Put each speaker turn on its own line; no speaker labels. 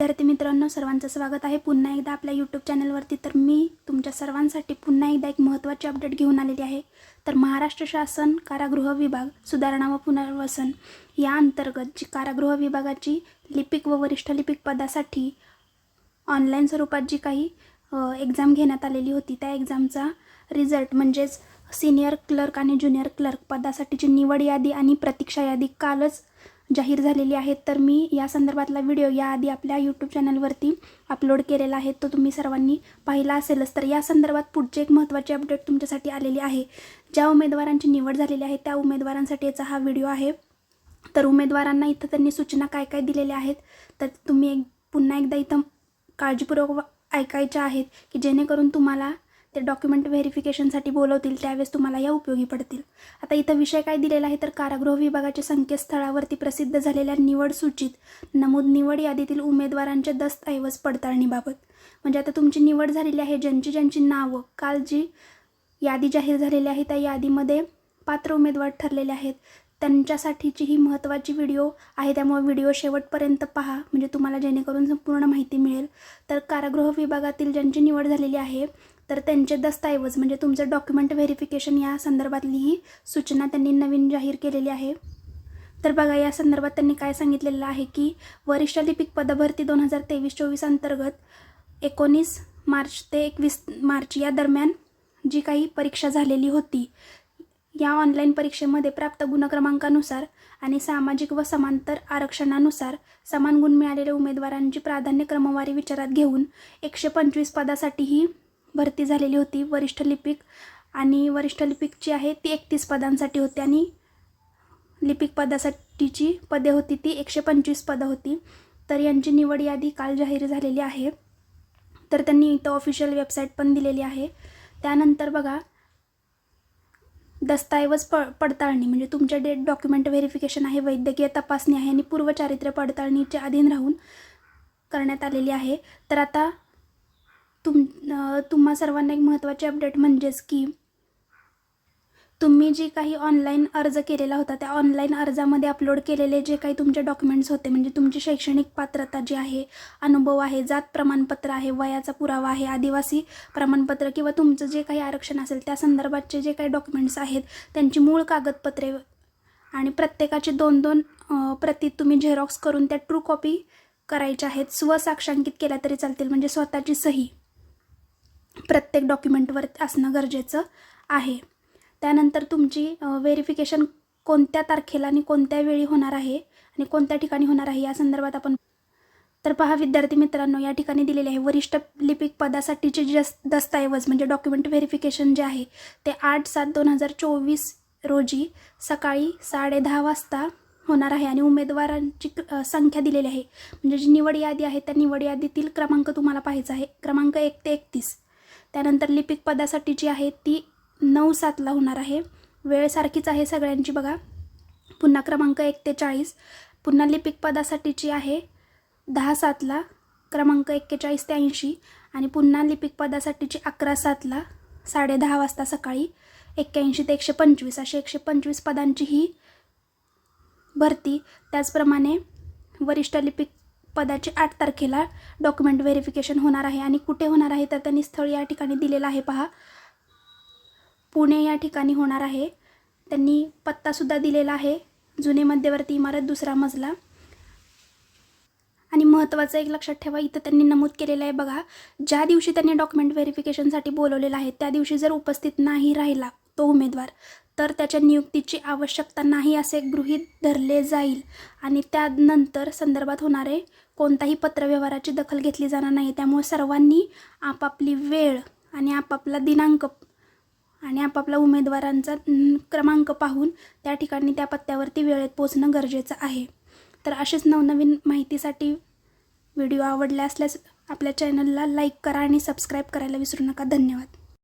विद्यार्थी मित्रांनो सर्वांचं स्वागत आहे. पुन्हा एकदा आपल्या यूट्यूब चॅनलवरती तर मी तुमच्या सर्वांसाठी पुन्हा एकदा एक महत्त्वाची अपडेट घेऊन आलेली आहे. तर महाराष्ट्र शासन कारागृह विभाग सुधारणा व पुनर्वसन या अंतर्गत जी कारागृह विभागाची लिपिक व वरिष्ठ लिपिक पदासाठी ऑनलाईन स्वरूपात जी काही एक्झाम घेण्यात आलेली होती त्या एक्झामचा रिझल्ट म्हणजेच सिनियर क्लर्क आणि ज्युनियर क्लर्क पदासाठीची निवड यादी आणि प्रतीक्षा यादी कालच जाहीर झालेली आहेत तर मी या संदर्भातला व्हिडिओ याआधी आपल्या यूट्यूब चॅनलवरती अपलोड केलेला आहे तो तुम्ही सर्वांनी पाहिला असेलच. तर या संदर्भात पुढचे एक महत्त्वाची अपडेट तुमच्यासाठी आलेली आहे. ज्या उमेदवारांची निवड झालेली आहे त्या उमेदवारांसाठी याचा हा व्हिडिओ आहे. तर उमेदवारांना इथं त्यांनी सूचना काय काय दिलेल्या आहेत तर तुम्ही एक पुन्हा एकदा इथं काळजीपूर्वक ऐकायच्या आहेत की जेणेकरून तुम्हाला ते डॉक्युमेंट व्हेरिफिकेशनसाठी बोलवतील त्यावेळेस तुम्हाला या उपयोगी पडतील. आता इथं विषय काय दिलेला आहे तर कारागृह विभागाच्या संकेतस्थळावरती प्रसिद्ध झालेल्या निवड सूचीत नमूद निवड यादीतील उमेदवारांच्या दस्तऐवज पडताळणीबाबत. म्हणजे आता तुमची निवड झालेली आहे ज्यांची ज्यांची नावं काल जी यादी जाहीर झालेली आहे त्या यादीमध्ये पात्र उमेदवार ठरलेले आहेत. त्यांच्यासाठीची ही महत्त्वाची व्हिडिओ आहे. त्यामुळे व्हिडिओ शेवटपर्यंत पहा. म्हणजे तुम्हाला जेणेकरून संपूर्ण माहिती मिळेल. तर कारागृह विभागातील ज्यांची निवड झालेली आहे तर त्यांचे दस्तऐवज म्हणजे तुमचं डॉक्युमेंट व्हेरिफिकेशन या संदर्भातली ही सूचना त्यांनी नवीन जाहीर केलेली आहे. तर बघा या संदर्भात त्यांनी काय सांगितलेलं आहे की वरिष्ठ लिपिक पदभरती दोन हजार तेवीस चोवीस अंतर्गत एकोणीस मार्च ते एकवीस मार्च या दरम्यान जी काही परीक्षा झालेली होती या ऑनलाईन परीक्षेमध्ये प्राप्त गुणक्रमांकानुसार आणि सामाजिक व समांतर आरक्षणानुसार समान गुण मिळालेल्या उमेदवारांची प्राधान्य क्रमवारी विचारात घेऊन एकशे पंचवीस पदासाठी ही भरती झालेली होती. वरिष्ठ लिपिक आणि वरिष्ठ लिपिकची आहे ती एकतीस पदांसाठी होती आणि लिपिक पदासाठीची पदे होती ती एकशे पंचवीस पदं होती. तर यांची निवड यादी काल जाहीर झालेली आहे. तर त्यांनी इथं ऑफिशियल वेबसाईट पण दिलेली आहे. त्यानंतर बघा दस्तऐवज प पडताळणी म्हणजे तुमच्या डेट डॉक्युमेंट व्हेरिफिकेशन आहे वैद्यकीय तपासणी आहे आणि पूर्वचारित्र्य पडताळणीच्या अधीन राहून करण्यात आलेली आहे. तर आता तुम तुम्हा सर्वांना एक महत्त्वाची अपडेट म्हणजेच की तुम्ही जी काही ऑनलाईन अर्ज केलेला होता त्या ऑनलाईन अर्जामध्ये अपलोड केलेले जे काही तुमचे डॉक्युमेंट्स होते म्हणजे तुमची शैक्षणिक पात्रता जी आहे अनुभव आहे जात प्रमाणपत्र आहे वयाचा पुरावा आहे आदिवासी प्रमाणपत्र किंवा तुमचं जे काही आरक्षण असेल त्या संदर्भातचे जे काही डॉक्युमेंट्स आहेत त्यांची मूळ कागदपत्रे आणि प्रत्येकाचे दोन दोन प्रती तुम्ही झेरॉक्स करून त्या ट्रू कॉपी करायच्या आहेत स्वसाक्षांकित केल्या तरी चालतील म्हणजे स्वतःची सही प्रत्येक डॉक्युमेंटवर असणं गरजेचं आहे. त्यानंतर तुमची व्हेरिफिकेशन कोणत्या तारखेला आणि कोणत्या वेळी होणार आहे आणि कोणत्या ठिकाणी होणार आहे या संदर्भात आपण तर पहा विद्यार्थी मित्रांनो या ठिकाणी दिलेले आहे वरिष्ठ लिपिक पदासाठीचे जस दस्तऐवज म्हणजे डॉक्युमेंट व्हेरिफिकेशन जे आहे ते आठ सात दोन हजार चोवीस रोजी सकाळी साडेदहा वाजता होणार आहे आणि उमेदवारांची संख्या दिलेली आहे. म्हणजे जी निवड यादी आहे त्या निवड यादीतील क्रमांक तुम्हाला पाहायचा आहे. क्रमांक एक ते एकतीस. त्यानंतर लिपिक पदासाठी जी आहे ती नऊ सातला होणार आहे. वेळ सारखीच आहे सगळ्यांची बघा. पुन्हा क्रमांक एक ते चाळीस. पुन्हा लिपिक पदासाठीची आहे दहा सातला क्रमांक एक्केचाळीस ते ऐंशी. आणि पुन्हा लिपिक पदासाठीची अकरा सातला साडे दहा वाजता सकाळी एक्क्याऐंशी ते एकशे पंचवीस. अशी एकशे पंचवीस पदांची ही भरती. त्याचप्रमाणे वरिष्ठ लिपिक पदाची आठ तारखेला डॉक्युमेंट व्हेरिफिकेशन होणार आहे. आणि कुठे होणार आहे तर त्यांनी स्थळ या ठिकाणी दिलेलं आहे पहा. पुणे या ठिकाणी होणार आहे. त्यांनी पत्तासुद्धा दिलेला आहे. जुने मध्यवर्ती इमारत दुसरा मजला. आणि महत्त्वाचं एक लक्षात ठेवा इथं त्यांनी नमूद केलेलं आहे बघा. ज्या दिवशी त्यांनी डॉक्युमेंट व्हेरिफिकेशनसाठी बोलवलेलं आहे त्या दिवशी जर उपस्थित नाही राहिला तो उमेदवार तर त्याच्या नियुक्तीची आवश्यकता नाही असे गृहीत धरले जाईल. आणि त्यानंतर संदर्भात होणारे कोणताही पत्रव्यवहाराची दखल घेतली जाणार नाही. त्यामुळे सर्वांनी आपापली वेळ आणि आपापला दिनांक आणि आपापला उमेदवारांचा क्रमांक पाहून त्या ठिकाणी त्या पत्त्यावरती वेळेत पोचणं गरजेचं आहे. तर असेच नवनवीन माहितीसाठी व्हिडिओ आवडले असल्यास आपल्या चॅनलला लाईक करा आणि सबस्क्राईब करायला विसरू नका. धन्यवाद.